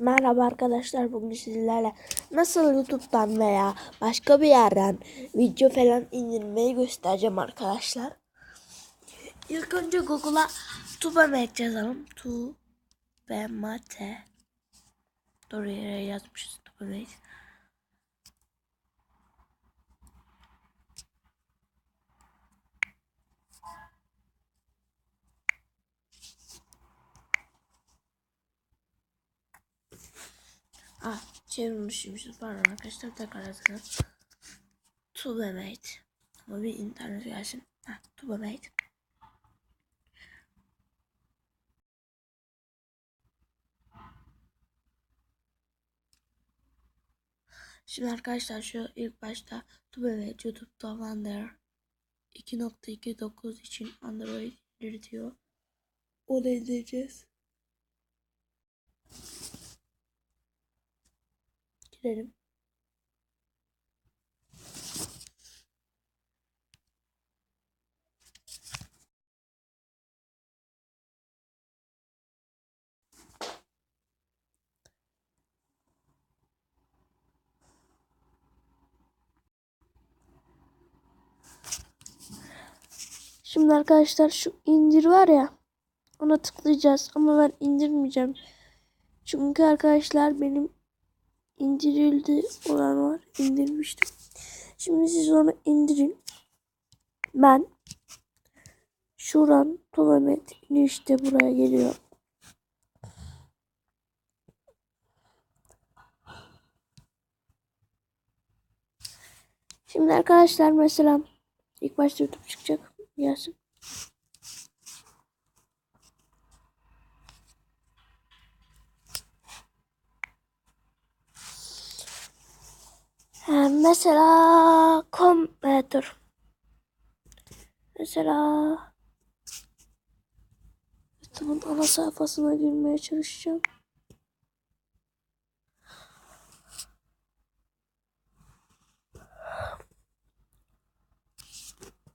Merhaba arkadaşlar bugün sizlerle nasıl YouTube'dan veya başka bir yerden video falan indirmeyi göstereceğim arkadaşlar. İlk önce Google'a Tubemat yazalım. Tubemate. Doğru yere yazmışız Tubemat. Çevirmişim pardon arkadaşlar tekrar yazalım. Tubemate. Ama bir internet gelsin. Ah Tubemate. Şimdi arkadaşlar şu ilk başta Tubemate YouTube'da Wonder 2.29 için Android indir Onu indireceğiz. Girelim. Şimdi arkadaşlar şu indir var ya ona tıklayacağız ama ben indirmeyeceğim. Çünkü arkadaşlar benim indirildi olan var. indirmiştim. Şimdi siz onu indirin. Ben şuran Tomemet işte buraya geliyor. Şimdi arkadaşlar mesela ilk başta YouTube çıkacak. Gelsin. Ee, mesela kom e, dur. Mesela YouTube'un ana sayfasına girmeye çalışacağım.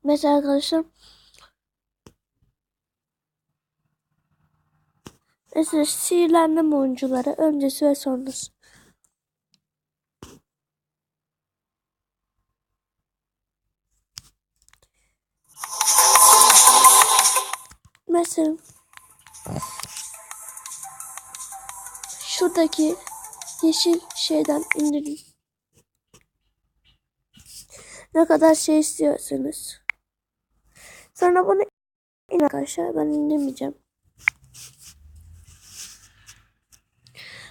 Mesela arkadaşlar Mesela sihirlendim oyuncuları öncesi ve sonrası. Mesela şuradaki yeşil şeyden indirin. Ne kadar şey istiyorsanız. Sonra bunu in arkadaşlar ben indirmeyeceğim.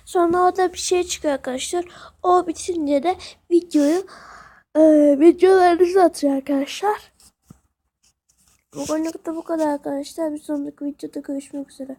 Sonra orada bir şey çıkıyor arkadaşlar. O bitince de videoyu e, videolarınızı atıyor arkadaşlar. Bugünlük de bu kadar arkadaşlar. Bir sonraki videoda görüşmek üzere.